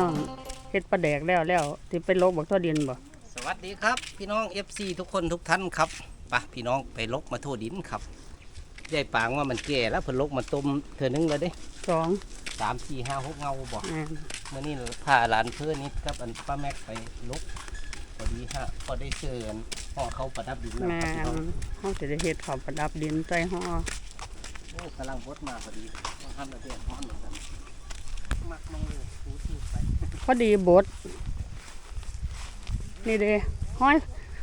น้องเฮ็ดปลาแดกแล้วแล้วสิไปลกบักทั่วดินบ่สวัสดีครับ พี่น้อง FC ทุกคนทุกท่านครับไปะพี่น้องไปลกมาทั่วดินครับยายปางว่ามันแก่แล้วเพิ่นลกมาต้มเธอนึงเลยเด้สองสามสี่ห้าหกเงาบ่อ่าเมื่อนี้พาหลานเพื่อนนิดกับอันป้าแม็กไปลกพอดีฮะพอได้เจอกันพ่อเขาประดับดินนะแม่ครับพี่น้องเฮาสิได้เฮ็ดข้าวประดับดินใส่ห่อโอ้กำลังบดมาพอดีต้องทำระเบียบร้อนเหมือนกันมักมังเลยฟูทูไปพ อดีบดนี่เด้ห้อย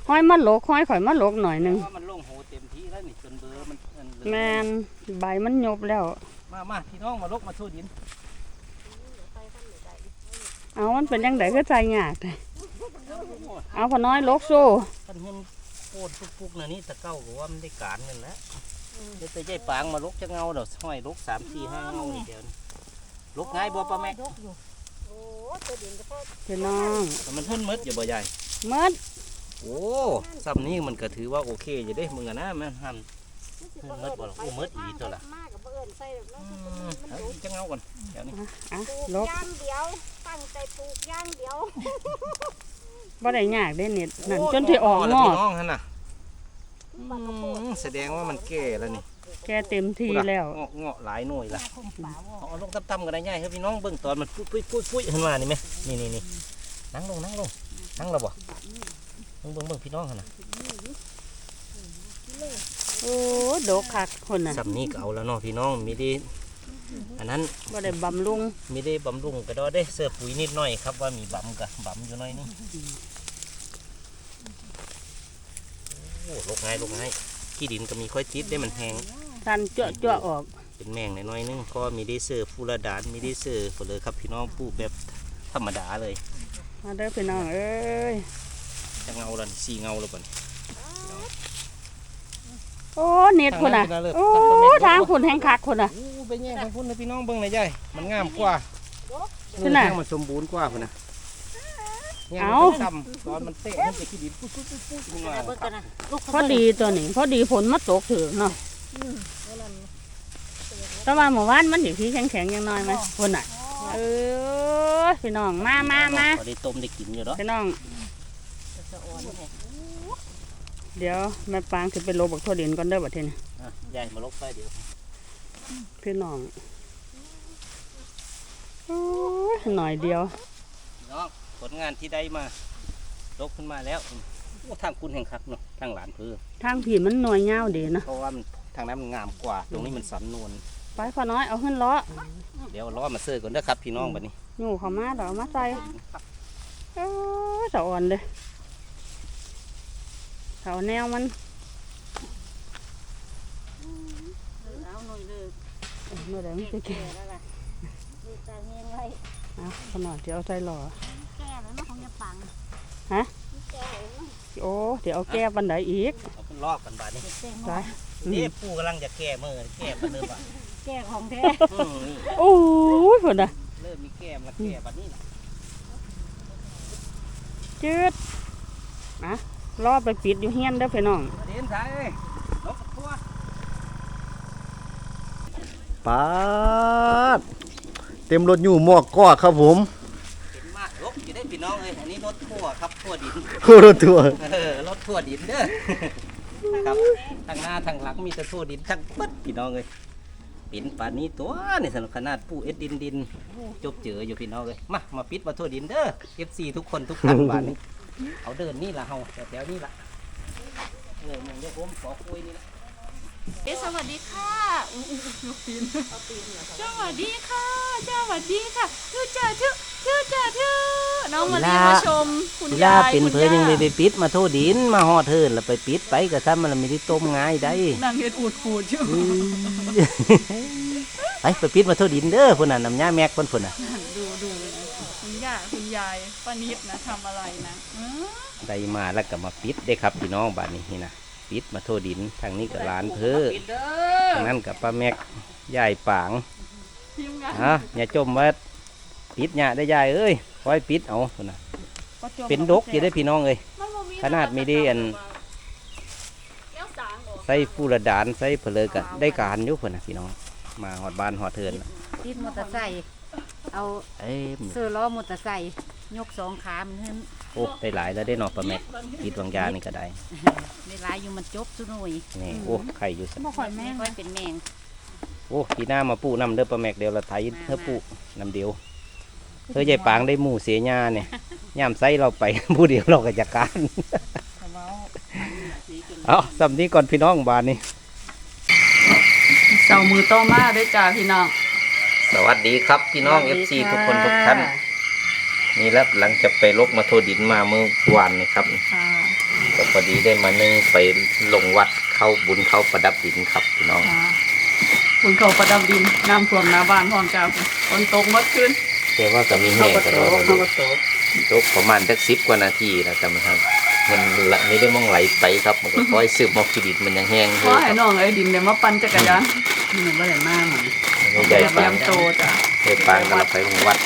ห้อยมาลกห้อยข่อยมาลกหน่อยหนึงว่ามันโล่งโหเต็มที่แล้วนี่จนเบอร์มันอันเหลือแม่นใบมันยบแล้ว มามาพี่น้องมาลกมาทั่วดินเอามันเป็นจังไดคือใจยากเลยเอาพอน้อยลกโซ่ท่านเห็นโคตรปุกๆนะนี่ตะเก้าบอกว่ามันได้การเงินแล้วเดี๋ยวไปใจปางมาลกจะเงาเดี๋ยวห้อยลกสามสี่ห้าเงานี่เดี๋ยวนี้ลกง่ายบ่ป้าแม็ก พี่น้องแต่มันเพิ่นหมดอยู่บ่ใหญ่หมดโอ้ซ้ำนี้มันก็ถือว่าโอเคอยู่เด้มึงอะนะแม่นหันเพิ่นหมดบ่ล่ะโอ้หมดอีตัวละมากกับเอิญใส่แบบนั้นอืมเอาอีกจะเงาก่อนเดี๋ยวนี้อะปลูกลกย่างเดียว ตั้งใจปลูกย่างเดียวบ่ได้ยากเด้นี่นั่นโจนที่ออกแล้วงอพี่น้องหั่นน่ะบักกระโปดอืมแสดงว่ามันแก่แล้วนี่ แกเต็มที่แล้วเงาะเงาะหลายหน่วยละคมป่าวเอาลงต่ำๆกันได้ง่ายครับพี่น้องเบิ่งตอนมันปุ้ยปุ้ยปุ้ยปุ้ยขึ้นมานี่ไหมนี่นี่นี่นั่งลงนั่งลงนั่งแล้วบ่เบิ่งเบิ่งเบิ่งพี่น้องหั่นน่ะโอ้ดกคักคนน่ะสำนี้ก็เอาแล้วเนาะพี่น้องมีได้อันนั้นบ่ได้บำรุงมีได้บำรุงก็ได้ได้เสื้อปุ๋ยนิดหน่อยครับว่ามีบำกับบำอยู่หน่อยนี่โอ้ลกง่ายลกง่ายขี้ดินก็มีค่อยติดได้มันแห้ง ทันจั่วจั่วออก เป็นแมงหน่อยๆนึงก็มีได้เสื้อฟูรดานมีได้เสื้อฝเลยครับพี่น้องปลูกแบบธรรมดาเลย มาเด้อพี่น้องเอ้ยจะเงาแล้วนี่สี่เงาแล้วบ่นโอ้เน็ตคนน่ะทางนั้นเป็นอะไรโอ้ทางนั้นเป็นทางคนแห่งคักคนน่ะโอ้ไปแย่งทางพุ่นเลยพี่น้องเบิ่งหน่อยใหญ่มันงามกว่าที่ไหนเออแย่งมันสมบูรณ์กว่าพุ่นนะแย่งเอ้ามันต่ำตอนมันเตะมันจะขี้ดินปุ๊บปุ๊บปุ๊บปุ๊บขึ้นมาเบิกกันนะลูกพอดีตัวนี้พอดีฝนมาตกถึงเนาะ แต่ว่าเมื่อวานมันอยู่ที่แข็งๆอยังน้อยไหมคนน่ะเออพี่น้องมามามาพอได้ต้มได้กินอยู่เนาะพี่น้องเดี๋ยวแม่ปางสิไปโลบักทั่วดินก่อนเด้อบัดทีนี้อะยายมาลกไปเดี๋ยวพี่น้องโอ้ยหน่อยเดียวพี่น้องผลงานที่ได้มาลกขึ้นมาแล้วโอ้ทางคุณแห่งคักเนาะทางหลานเพื่อทางผีมันหน่วยเงาวดีนะเพราะว่ามัน ทางนั้นมันงามกว่า ตรงนี้มันสันนวลไปพอน้อยเอาขึ้นล้อเดี๋ยวล้อมาเสิร์ฟก่อนเด้อครับพี่น้องบัดนี้อยู่เขามาเดี๋ยวเอามาใส่เออสะอ่อนเลยเสาแนวมันเอาหน่อยเลยเอ้ยเมื่อไหร่มันจะแก่แล้วล่ะดูใจเงี้ยไว้เอาขนาดเดี๋ยวเอาใส่หล่อแก่แล้วนะของจะปังฮะแก่แล้วนะ โอ้เดี๋ยวเอาแก้บันไดอีกเอาขึ้นลอกกันบาดนี้เด็กไปนี่ปู่กำลังจะแก้มือแก้ปันเริ่มอะแก่ของแท้อืมนี่โอ้ยคนน่ะเริ่มมีแก้มแล้วแก้บัดนี้ล่ะจืดนะรอไปปิดอยู่เฮียนเด้อพี่น้องเดินสายลกตัวปาดเต็มรถอยู่หมอกกอครับผม พี่น้องเลยอันนี้รถทั่วครับทั่วดินโคตรตัวเออรถทั่วดินเด้อครับทางหน้าทางหลังมีแต่ทั่วดินทั้งปึ๊ดพี่น้องเลยปิ่นป่านนี้ตัวนี่สำหรับขนาดปูเอ็ดดินดินจบเจออยู่พี่น้องเลยมามาปิดมาทั่วดินเด้อ FC ทุกคนทุกท่านบ้านนี้เอาเดินนี่ละเฮาแถวๆนี่ละเออมึงเดี๋ยวผมขอคุยนี่ละ เอ๊ะสวัสดีค่ะอุ๊ยอุ๊ยอุ๊ยยกตีนสวัสดีค่ะ สวัสดีค่ะชื่อจ่าชื่อชื่อจ่าชื่อ น้องมาเรียนมาชมคุณเวลายายเป็นคุณเพื่อนยังไม่ย่าไปปิดมาทั่วดินมาหอดเทินแล้วไปปิดไปก็ทำมันไม่ได้ต้มง่ายได้นางเห็ดอูดปูดอยู่ไปไปปิดมาทั่วดินเด้อพุ่นน่ะน้ำยาแม็กพุ่นพุ่นน่ะดูดูคุณย่าคุณยายป้านิดนะทำอะไรนะเออได้มาแล้วก็มาปิดได้ครับพี่น้องบ้านนี้นี่นะปิดมาทั่วดินทางนี้ก็ลานเพื่อปิดเด้อทางนั้นกับป้าแม็กยายปางทีมงานฮะอย่าจมว่า ปิดเนี่ยได้ยายเอ้ยคอยปิดเอาพุ่นน่ะเป็นดกอยู่ได้อพี่น้องเอ้ยมันบ่ขนาดไม่ได้อันแก้วสางออกใส่ฟูระดานใส่เพลอก็ได้การอยู่พุ่นน่ะพี่น้อง มาหอดบ้านหอดเทินน่ะติดมอเตอร์ไซค์เอาเอ้ยเสื้อล้อมอเตอร์ไซค์ยกสองขามันขึ้นโอ้ได้หลายแล้วได้เนอปลาแม็กติดวางยานี่ก็ได้เวลาอยู่มันจบซุหน่อยนี่โอ้ไข่อยู่ซะบ่ค่อยแม่ค่อยเป็นแมงโอ้ปีหน้ามาปูน้ำเด้อปลาแม็กเดียวละไทยเธอปูน้ำเดียว เธอใหญ่ปางได้หมูเสียหญ้าเนี่ยย่ามไส้เราไป ผู้เดียวเราก็จะการเอาสำนี้ก่อนพี่น้องบานนี้เสามือต่อมาเด้อจ้าพี่น้อง สวัสดีครับพี่น้อง FC ทุกคนทุกท่านนี่แล้วหลังจากไปลบมาโทดินมาเมื่อวานนี่ครับค่ะก็พอดีได้มานึ่งไปลงวัดเข้าบุญเข้าประดับดินครับพี่น้องค่ะคุณเขาประดับดินน้ำท่วมหน้าบ้านพร้อมจ้าฝนตกหมดคืน แต่ว่าก็มีแห้งกันแล้วตกประมาณสักสิบกว่านาทีนะจำครับ มันละไม่ได้มองไหลไปครับ มันก็ค่อยซึมมอกขีดินมันยังแห้งอขยู่อคให้รับน้องไอ้ดินได้มาปั่นจักรยานมันบ่ได้มากเหมือนใหญ่เตรีปายงมโตจ้ะใหญ่ปางกันเราไปลงวัด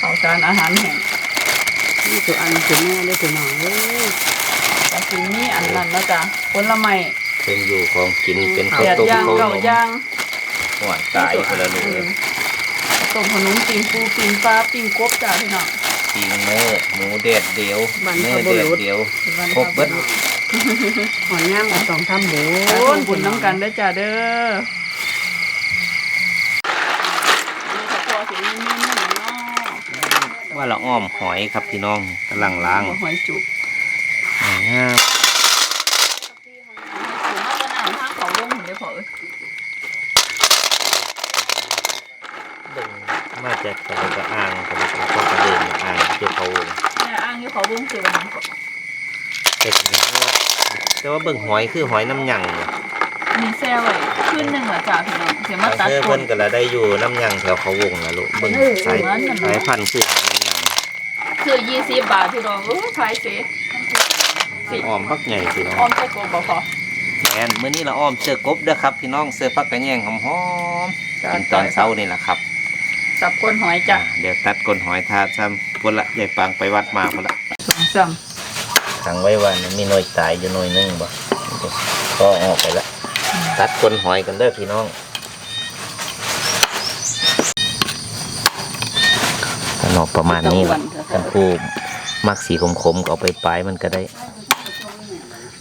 ข้าวสารอาหารแห้งนี่ตัวอันคือแม่ได้ตัวน้องเอ้ยแต่ทีนี้อันนั้นแล้วจ้ะผลไม้เป็นอยู่ของกินเป็นแปข้าวดต้มย่างข้าวเก้าหนมย่าง หวานตายคนละหนูอืเลยม ต้มขนมปิ้งปูปิ้งปลาปิ้งกบจ้าพี่น้องปีนเนื้อหมูเด็ดเดียวเนื้อเด็ดเดียวครบเบิดหอยย่างกับสองทำบุโอ้บุญน้ำกันเด้อจ้าเด้อนี่ก็พอสิมีเมนูเนาะว่าเราอ้อมหอยครับพี่น้องกำลังล้างหัวหอยจุก อ่า ถือมาก็น้ำทางเขาลงเดี๋ยวพอเอ้ย เบิ่ง มาจากใส่กระอ่างกับเขาก็กระเด็นอ่างเจ้าเขาเนี่ยอ้างอยู่เขาวงคือวันนั้นก็แต่ทีนี้ว่าแต่ว่าเบิ่งหอยคือหอยน้ำหยังเนี่ยมีแซ่ไว้ขึ้นหนึ่งเหรอจ้าพี่น้องเดี๋ยวมาตัดเสื้อคเพิ่นนก็ละได้อยู่น้ำหยังแถวเขาวงนะลูกเบิ่งสายสายพันธุ์คือหอยน้ำหยังคือยี่สิบบาทพี่น้องโอ้ยขายเสียสิอ้อมพักใหญ่พี่น้องอ้อมใส่กลมบ่พอแมนมื้อนี้เราอ้อมเสื้อกบเด้อครับ พี่น้องเสื้อพักกระแยงหอมๆกินตอนเช้านี่แหละครับ จับก้นหอยจ้ะเดี๋ยวตัดก้นหอยทาซ้ำพุ่นละใหญ่ปางไปวัดมาพุ่นละซ้ขังไว้ว่ามันมีหน่อยตายอยู่หน่อยนึงบ่ก็ออกไปละตัดก้นหอยกันเด้อพี่น้องขนมประมาณนี้ละกันผู้มักสีขมๆก็เอาไปปลายมันก็ได้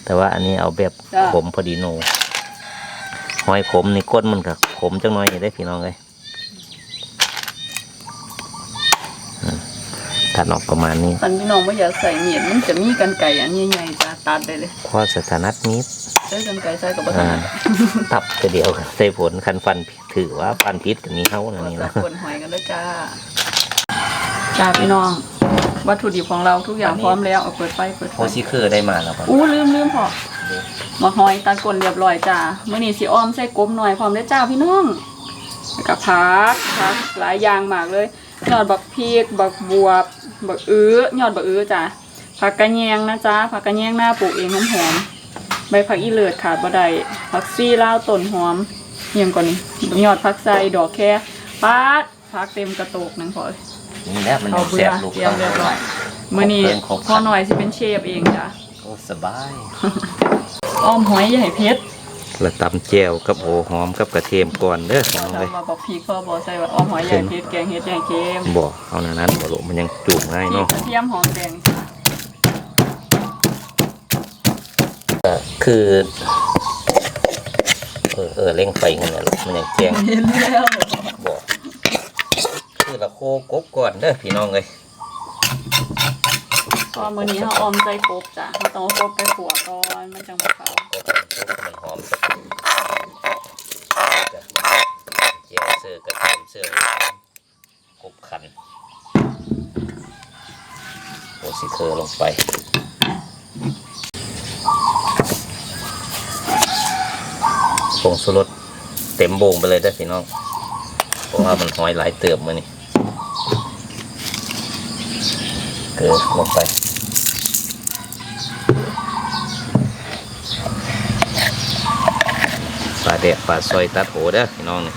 แต่ว่าอันนี้เอาแบบขมพอดีโนหอยขมนี่ก้นมันก็ขมจังน้อยได้อพี่น้องเลยอืม ตัดออกประมาณนี้ำคันพี่น้องไม่อยากใส่เมียดมันจะมีกันไก่อันใหญ่ๆจ้ะตัดได้เลยข้อสถานัดนี้ใช้กันไก่ใส่กับบัตอ่าตับจะเดียวกันใส่ผลคันฟันผิดถือว่าฟันพิษกับมีเท่านั้นนี่นะบก้นหอยกันด้วจ้าจ้าพี่น้อง วัตถุดิบของเราทุกอย่างพร้อมแล้วเอาเปิดไฟเปิดไฟโอซิเคอร์ได้มาแล้วครับอู้ลืมลืมพอมาหอยตาก้นเรียบร้อยจ้าเมื้อนี้สิอ้อมใส่กบหน่อยพร้อมเด้อจ้าพี่น้องแล้วก็ผักผักหลายอย่างมากเลยยอดบักพริกบักบวบ บักอื้อยอดบักอื้อจ้าผักกระแยงนะจ้าผักกระแยงหน้าปลูกเองหอมๆใบผักอีเลิศขาดบ่ได้ผักซี่ลาวต้นหอมเยี่ยงก่อนนี้ยอดผักไส่ดอกแค่ปาดผักเต็มกระโตกหนึงพอนี่แหละมันเขายังเบื่แซ่อบลูกเตรียมเรียบร้อยมื้อนี้ครบเครื่องครบครันพ่อหน่อยสิเป็นเชฟเองจ้ะ โอ้สบาย อ้อมหอยอย่าให้เผ็ด แล้วตำแจ่วกับโอหอมกับกระเทียมก่อนเด้อพี่น้องเลยทำมาบอกพี่ก็บอกใส่ว่าอ้อมหอยใหญ่เผ็ดแกงเห็ดใหญ่เค็มบอกเอานานั้นบอกลูกมันยังจุ่มง่ายพริกเนาะกระเทียมหอมแดงจ้ะคือ เออเออเร่งไฟกันเนี่ยลูกมันยังแจ้งเห็นแล้วบอกคือละโคกบก่อนเด้อพี่น้องเลยก็มื้อนี้เราอ้อมใส่กบจ้ะเราต้องเอากบไปขัวก่อนมันจังบ่เข้า มันหอมเจียวเสื้อกระเทียมเสื้อหอมกบขันโอซิเคอร์ลงไปผงสุรสเต็มโบงไปเลยได้พี่น้อง เพราะว่ามันหอยหลายเติบมานี่เกลือลงไป ปลา แดกปลาซอยตัดโหเด้อพี่น้องนี่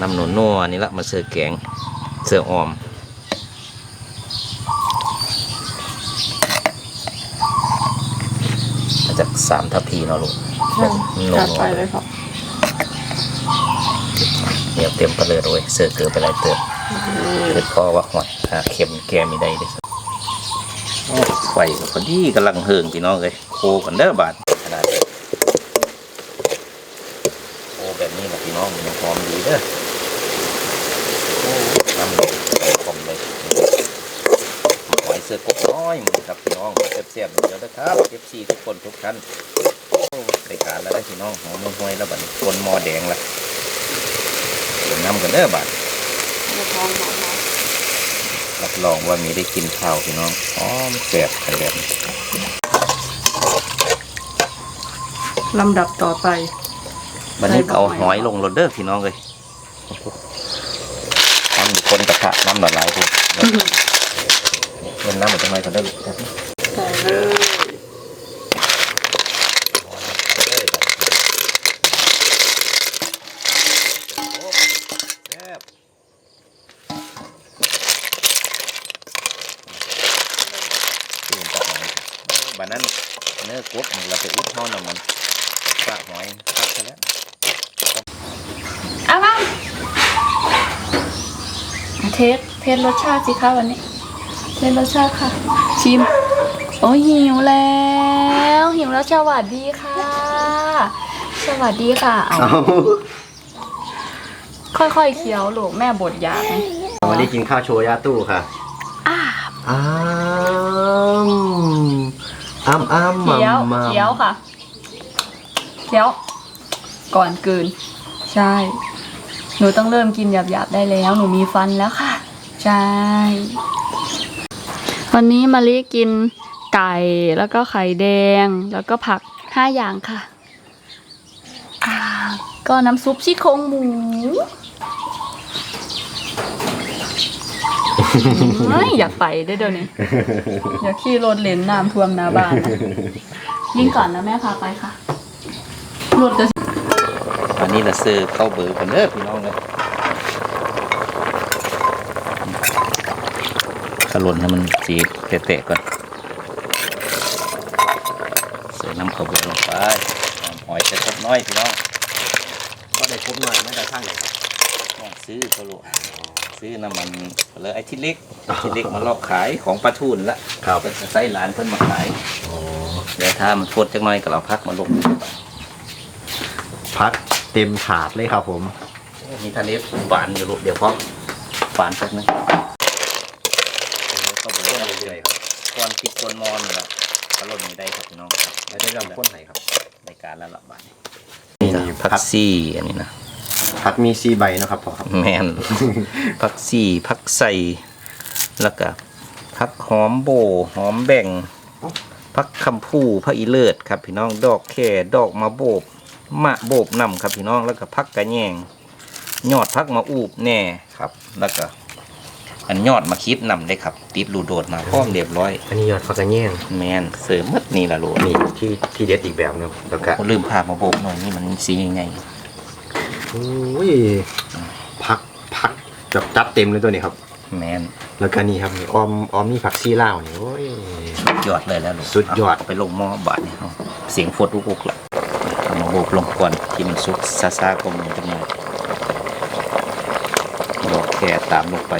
น้ำหนุนนัวนี่ละมาเสือแกงเสือออมมาจากสามทัพพีเนาะลูกนจัดนัไปวๆเลเลยยครับเดี๋ยวเต็มไปเลยโดยเสือเกือไปหลายเติมเกิดคอว่าหอดหาเข็มแกมีได้เด้อโอ้ไฟก็พอดีกำลังเฮิงพี่น้องเลยโคกันเด้อบาดขนาดนี้โอ้แบบนี้นะพี่น้องมันหอมดี เด้อโอ้น้ำเลยหอมเลยหอยเสือกบน้อยมือครับพี่น้องเสียบๆเดี๋ยวนะครับเอฟซีทุกคนทุกท่านโอ้รายการแล้วได้อพี่น้องหอมห่วยๆแล้วบัดนี้คนหมอแดงละเดี๋ยวน้ำกันเด้อบาดรับรองว่ามีได้กินข้าวพี่น้องหอมแซ่บไปแบบนี้ลำดับต่อไปวันนี้ก็เอาหอยลงโรดเดอร์พี่น้องเลย ทำอยู่คนกระทะน้ำละลายพุ่นมันน้ำมันจะไม่พอได้อแบบนี้ใส่เลย แซ่บตื่นจากหอยบันนั้นเนื้อกบนี่เราไปอุดเท่านั้นมันปลาหอยพักซะแล้ว เอามา เทสเทสรสชาติสิคะวันนี้เทสรสชาติค่ะ ชิม โอ้ยหิวแล้ว หิวแล้วสวัสดีค่ะ สวัสดีค่ะเอาเอาค่อยๆเคี้ยวลูกแม่บดยาไหมวันนี้กินข้าวโชว์ยาตู้ค่ะอ้าอ้ามอ้ามอ้ามเคี้ยวมัมเคี้ยวค่ะเคี้ยว ก่อนกลืน ใช่ หนูต้องเริ่มกินหยาบๆได้แล้ว หนูมีฟันแล้วค่ะ ใช่ วันนี้มาลิกินไก่แล้วก็ไข่แดง แล้วก็ผักห้าอย่างค่ะอ่าก็น้ำซุปซี่โครงหมูเฮ้ยอยากไปได้อเดี๋ยวนี้อยากขี่รถเลนน้ำท่วมหน้าบ้านนะยิงก่อนนะแม่พาไปค่ะรถจะ อันนี้ละเสือเข้าเบอร์กันเด้อพี่น้องเลยขลุ่นให้มันสีเตะๆก่อนเสือน้ำข้าวเบอร์ลงไปหอยจะครบน้อยพี่น้องก็ได้ครบหน่อยไม่ได้ช่างเลยครับต้องซื้อก็รู้ซื้อน้ำมันเลยไอ้ที่เล็กที่เล็กมาลอกขายของปลาทูนละครับเป็นไส้หลานเพิ่นมาขายเดี๋ยวถ้ามันฟดจังหน่อยก็เราพักมาลงพัก เต็มถาดเลยครับผม มีทะเลฝานอยู่ลูกเดี๋ยวพอฝานสักนึงก็เบอร์เรื่อยๆครับควนพริกควนมอนนี่แหละกระล่นนี้ได้ครับพี่น้องไม่ได้เริ่มข้นไหนครับ ในการละละบาทนี่ผักซี่อันนี้นะพักมีซีใบนะครับพ่อครับแมนผักซี่ผักใส่แล้วก็ผักหอมโบหอมแบ่งผักคำพูผักอีเลิศครับ พี่น้องดอกแค่ดอกมะโบบ มะโบบนำครับพี่น้องแล้วก็ผักกระแยงยอดผักมะอูบแน่ครับ แล้วก็ อันยอดมะคิดนำได้ครับติดรูโดดมาพร้อมเรียบร้อย อันนี้ยอดฟักกระแยงแมนเสริมหมัดนี่ละลูกนี่ที่ที่เด็ดอีกแบบหนึงแล้วก็ลืมพามาโบกหน่อยนี่มันสียังไงโอ้ยพักพักแบบจัดเต็มเลยตัวนี้ครับ แมนแล้วก็นี่ครับนี่ออมออมนี่ผักซีล่าวนี่โอ้ย ยอดเลยแล้วลูกสุดยอด เาไปลงหม้อบาทนี่เอาเสียงฟดลูกๆละ เอามาโบลงก่อนที่มันสุกซาซาๆก็มันจะมาดอกแค่ตามลงไป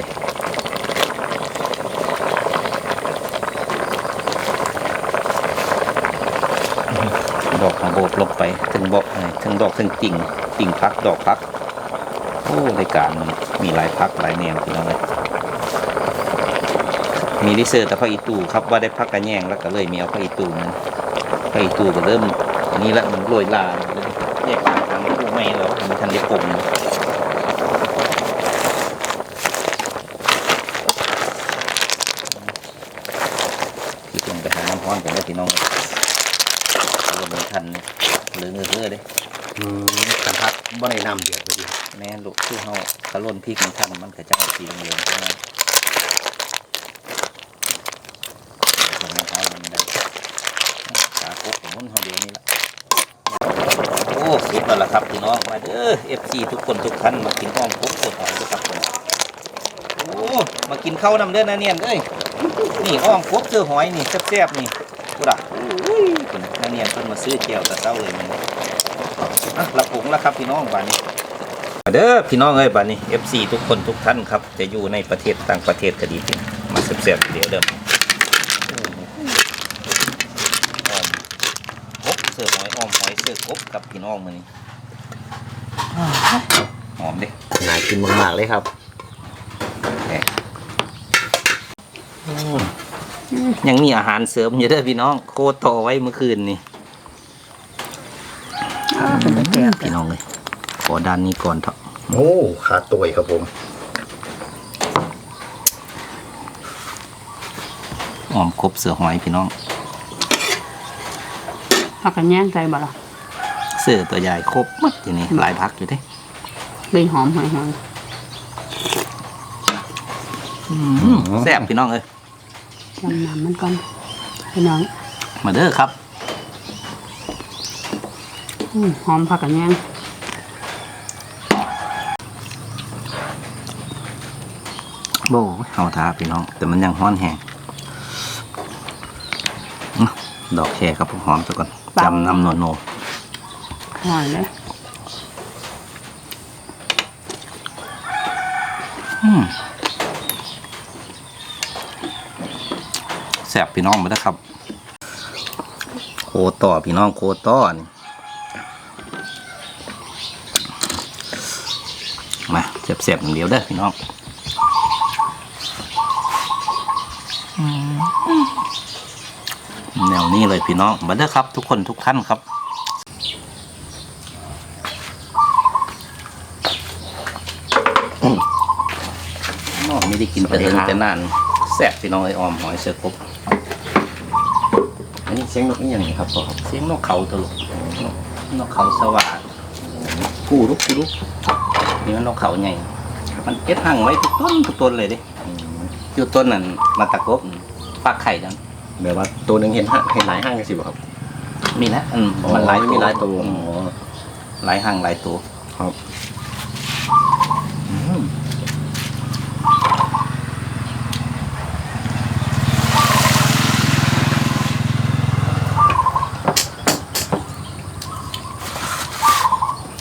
ดอกมาโบกลงไปถึงบอกถึงดอกถึงติ่งติ่งพักดอกพักโอ้รายการมันมีหลายพักหลายแนวพี่น้องเลยมีดิเซอร์แต่พักอีตูครับว่าได้พักกระแยงแล้วก็เลยมีเอาพักอีตูมันพักอีตูก็เริ่ม อันนี้ละมันโรยลาเลยแยกลาทางมาพูไม่แล้วมันทันได้ปรุงพี่ลงไปหาน้ำร้อนกันเลยพี่น้องลงมันทันเหลือเงือเด้อืมสัมผัสบ่ได้น้ำเดือดเลยดิแม่ลูกคือเฮากระล่นพริกมันทันมันก็จะเอาสีเหลืองใช่ไหมทำให้เขามันได้ขาโคกของมันเขาเดียวนี่แหละ อ้สุดแล้วล่ะครับพี่น้องมาเด้อเอฟซีทุกคนทุกท่านมากินอ้อมคุกสดหอยด้วยครับผมโอ้มากินข้าวนำเด้อนะเนี่ยเอ้ยนี่อ้อมคุกเจอหอยนี่แซ่บๆนี่กูด่ะคุณนะเนี่ยเพิ่นมาซื้อเจียวแต่เต้าเลยมันอะละผงแล้วครับพี่น้องบ้านนี้เด้อพี่น้องเอ้ยบัดนี้ FC ทุกคนทุกท่านครับจะอยู่ในประเทศต่างประเทศก็ดีเป็นมาเสียบๆเดี๋ยวเด้อโหออมกบเสือหอยออมหอย เสือกบกับพี่น้องมื้อนี้หอมเด้น่ากินมากๆเลยครับยังมีอาหารเสริมอยู่เด้อพี่น้อง โคตรต่อไว้เมื่อคืนนี่พี่น้องเลยขอด้านนี้ก่อนเถอะโอ้ขาตัวอีกครับผมหอมครบเสือหอยพี่น้องพักกันแย่งใจบ่ล่ะ เสือตัวใหญ่ครบหมดทีนี้หลายพักอยู่เด้เลยหอมหอยหอยแซ่บพี่น้องเอ้ยน้ำน้ำมันก่อนพี่น้องมาเด้อครับอืมหอมพักกันแย่งโบ้เฮาทาพี่น้อง แต่มันยังฮ้อนแห้งอื้อดอกแครครับผมหอมซะก่อนจำนำโนโน หอยเลยอืมแซ่บพี่น้องมาเด้อครับ โคต่อพี่น้องโคต่อนี่มาเสียบๆอย่างเดียวเด้อพี่น้องอืมแนวนี้เลยพี่น้องมาเด้อครับ ทุกคนทุกท่านครับ น้อง ไม่ได้กินแต่เดินแต่นานแซ่บพี่น้องไอ้ออมหอยเสือครบอันนี้เสียงนกนี่ยังไงครับพ่อครับเสียงนกเขาตลกนกนกเขาสว่างกูรุกกูรุกนี่มันนกเขาใหญ่มันเก็ดห่างไว้ทุกต้นทุกต้นเลยดิอยู่ต้นนั้นมาตะกบปักไข่จังแบบว่าตัวหนึงเห็นห้าเห็นหลายห้างกันสิบ่ครับ มีนะอืมอ๋อมันหลายมีหลายตัวอืมอ๋อหลายห่างหลายตัวครับ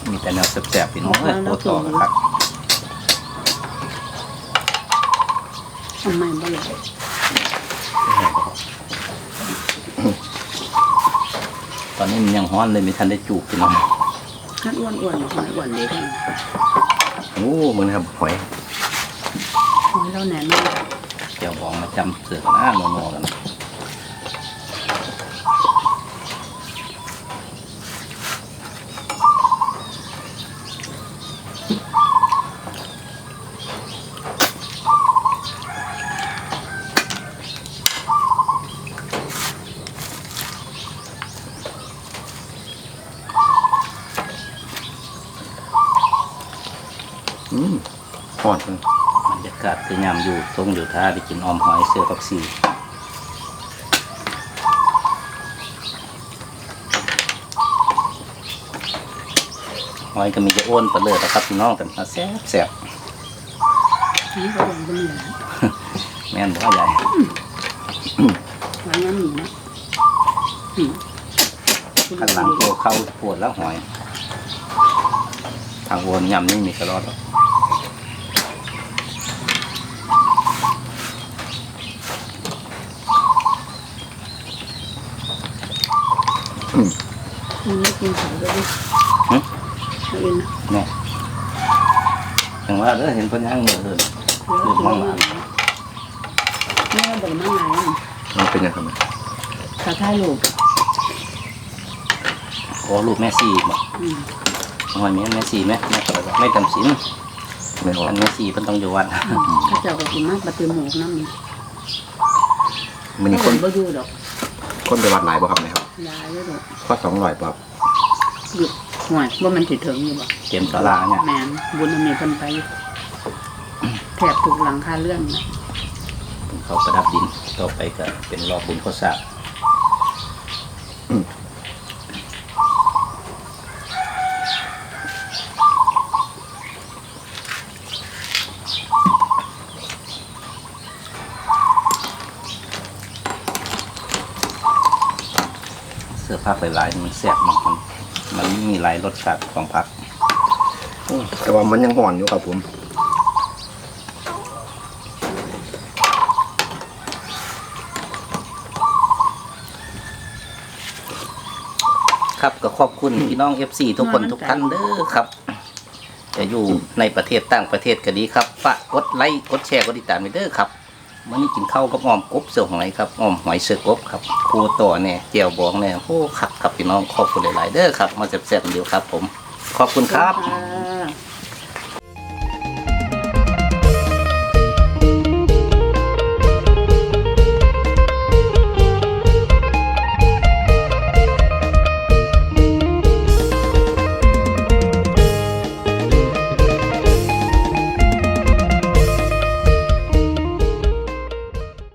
มีแต่แนวแซ่ บๆพี่น้องเอ้ยโคตรต่อครับทำไมบ่เลยตอนนี้มันยังฮ้อนเลยไม่ทันได้จูบพี่น้องนัดอ้วนอ้วนหอยอ้วนเด็กโอ้มึงนะครับหอยหอยเราแน่นอนเจียวบองมาจำเสือกหน้าโนโนกัน อืมหอดมันบรรยากาศคือยามอยู่ทรงอยู่ท่าไปกินออมหอยเสือกับซีหอยก็มีจะอ้วนไปเลยนะครับพี่น้องแต่มาแซ่บแซ่บนี่ก็ยังบ่มีนะแม่นบ่ใหญ่หอยยังมีนะอืมข้างหลังตัวเข้าปวดแล้วหอย ทางวนยำนี่มีกระรอดหรอ มันไม่กินหอยด้วยดิหึไม่กินนะเนี่ยอย่างว่าเด้อเห็นเพิ่นย่างเหนือเลยเดี๋ยวกินไม่ได้แม่บอกมาไงมันเป็นยังไงครับถ้าถ่ายรูปขอลูกแม่ซีบอกอืมหอยแม่แม่ซีไหมแม่ก็เลยบอกไม่จำศีลไม่หออัดนแม่ซีเพิ่นต้องอยู่วัดข้าเจ้าก็กินมากปลาตือหมูน้ำนี่มันนี่คคนนบ่อยู่ดอก คนไปวัดหลายบ่ครับเนะครับ ยายเลยดอกข้อสองร้อยบ่ครับหยุดห่วยว่ามันสิถึงอยู่บ่เตรียมศาลาเนี่ยแม่นบุญอันนี้เพิ่นไปแทบทุกหลังคาเรื่องนะ เขาประดับดินต่อไปก็เป็นรอบบุญข้าวสาก ผ้าหลายๆมันแซ่บมากมันมันมีหลายรสชาติของผักโอ้อืมแต่ว่ามันยังห่อนอยู่ครับผมครับก็ขอบคุณพี่น้อง FC ทุกคนทุกท่านเด้อครับ จะอยู่ในประเทศต่างประเทศก็ดีครับฝากกดไลค์กดแชร์กดติดตามไปเด้อครับ มันนี้กินข้าวกับอ้อมกบเสือหอยครับอ้อมหอยเสือกบครับครูต่อเนี่ยเจียวบองเนี่ยโอ้ขับครับพี่น้องขอบคุณหลายๆเด้อครับ มาแซ่บๆเดียวครับ ผม ขอบคุณครับ